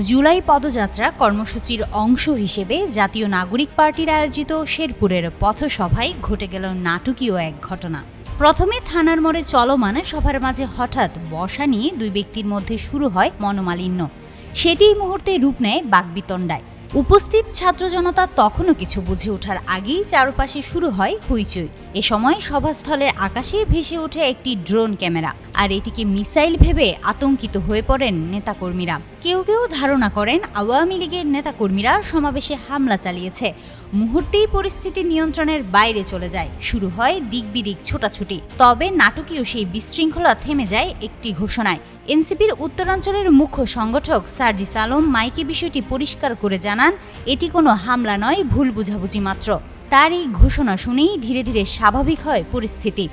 জুলাই পদযাত্রা কর্মসূচির অংশ হিসেবে জাতীয় নাগরিক পার্টির আয়োজিত শেরপুরের পথসভায় ঘটে গেল নাটকীয় এক ঘটনা। প্রথমে থানার মোড়ে চলমান সভার মাঝে হঠাৎ বসা নিয়ে দুই ব্যক্তির মধ্যে শুরু হয় মনোমালিন্য। সেটি মুহূর্তে রূপ নেয় বাগবিতণ্ডায়। উপস্থিত ছাত্র জনতা তখনও কিছু বুঝে ওঠার আগেই চারপাশে শুরু হয় হইচই। এ সময় সভাস্থলের আকাশে ভেসে ওঠে একটি ড্রোন ক্যামেরা। আর এটিকে মিসাইল ভেবে আতঙ্কিত হয়ে পড়েন নেতাকর্মীরা। কেউ কেউ ধারণা করেন আওয়ামী লীগের নেতাকর্মীরা সমাবেশে হামলা চালিয়েছে। মুহূর্তেই পরিস্থিতি নিয়ন্ত্রণের বাইরে চলে যায়। শুরু হয় দিকবিদিক ছোটাছুটি। তবে নাটকীয় সেই বিশৃঙ্খলা থেমে যায় একটি ঘোষণায়। এনসিপির উত্তরাঞ্চলের মুখ্য সংগঠক সার্জিস আলম মাইকে বিষয়টি পরিষ্কার করে জানান, এটি কোনো হামলা নয়, ভুল বুঝাবুঝি মাত্র। তার এই ঘোষণা শুনেই ধীরে ধীরে স্বাভাবিক হয় পরিস্থিতি।